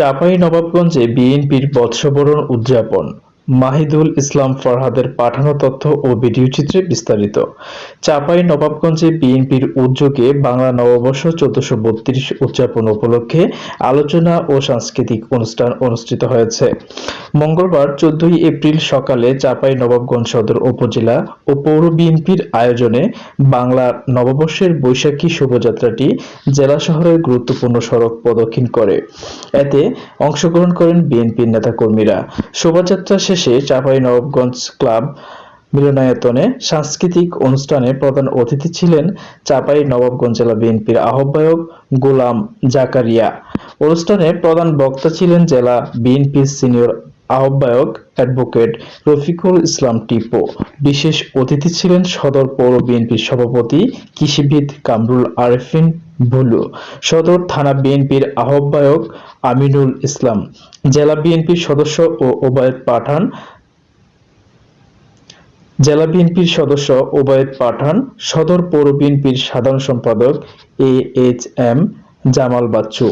চাঁপাই নবাবগঞ্জে বিএনপির বৎসবরণ উদযাপন। মাহিদুল ইসলাম ফরহাদের পাঠানো তথ্য ও ভিডিও চিত্রে বিস্তারিত। চাঁপাই নবাবগঞ্জে বিএনপির উদ্যোগে বাংলা নববর্ষ চোদ্দশো বত্রিশ উদযাপন উপলক্ষে আলোচনা ও সাংস্কৃতিক অনুষ্ঠান অনুষ্ঠিত হয়েছে। মঙ্গলবার চোদ্দই এপ্রিল সকালে চাঁপাই নবাবগঞ্জ সদর উপজেলা ও পৌর বিএনপির আয়োজনে বাংলা নববর্ষের বৈশাখী শোভাযাত্রাটি জেলা শহরের গুরুত্বপূর্ণ সড়ক প্রদক্ষিণ করে। এতে অংশগ্রহণ করেন বিএনপির নেতাকর্মীরা। শোভাযাত্রা শেষে চাঁপাই নবাবগঞ্জ ক্লাব মিলনায়তনে সাংস্কৃতিক অনুষ্ঠানে প্রধান অতিথি ছিলেন চাঁপাই নবাবগঞ্জ জেলা বিএনপির আহ্বায়ক গোলাম জাকারিয়া। অনুষ্ঠানে প্রধান বক্তা ছিলেন জেলা বিএনপির সিনিয়র আহ্বায়ক অ্যাডভোকেট রফিকুল ইসলাম টিপো। বিশেষ অতিথি ছিলেন সদর পৌর বিএনপির সভাপতি কৃষিবিদ কামরুল আরেফিন ভুলু সদর থানা বিএনপির আহ্বায়ক আমিনুল ইসলাম, জেলা বিএনপির সদস্য ও ওবায়দ পাঠান, জেলা বিএনপির সদস্য ওবায়দ পাঠান, সদর পৌর বিএনপির সাধারণ সম্পাদক A H M Jamal Bachchu.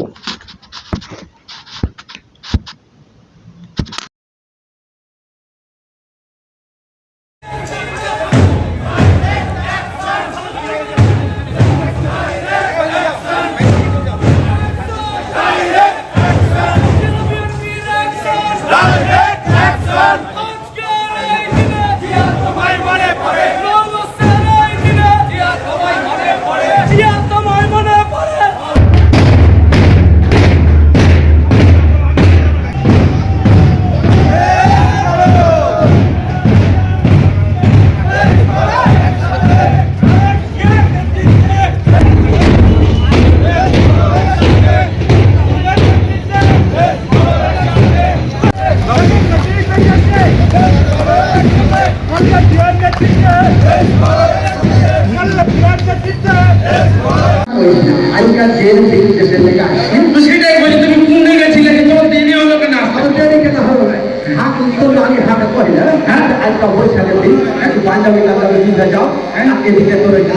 আজকাল জেল থেকে দেশের থেকে আসছি তো সেটাই বলি তুমি কোনে গেছিলে তোমার দেরি হলো কেন আমাদের কেন হলো না হাত উত্তর আমি হাতে করি না হ্যাঁ আজকে বৈশাখের তোর একটু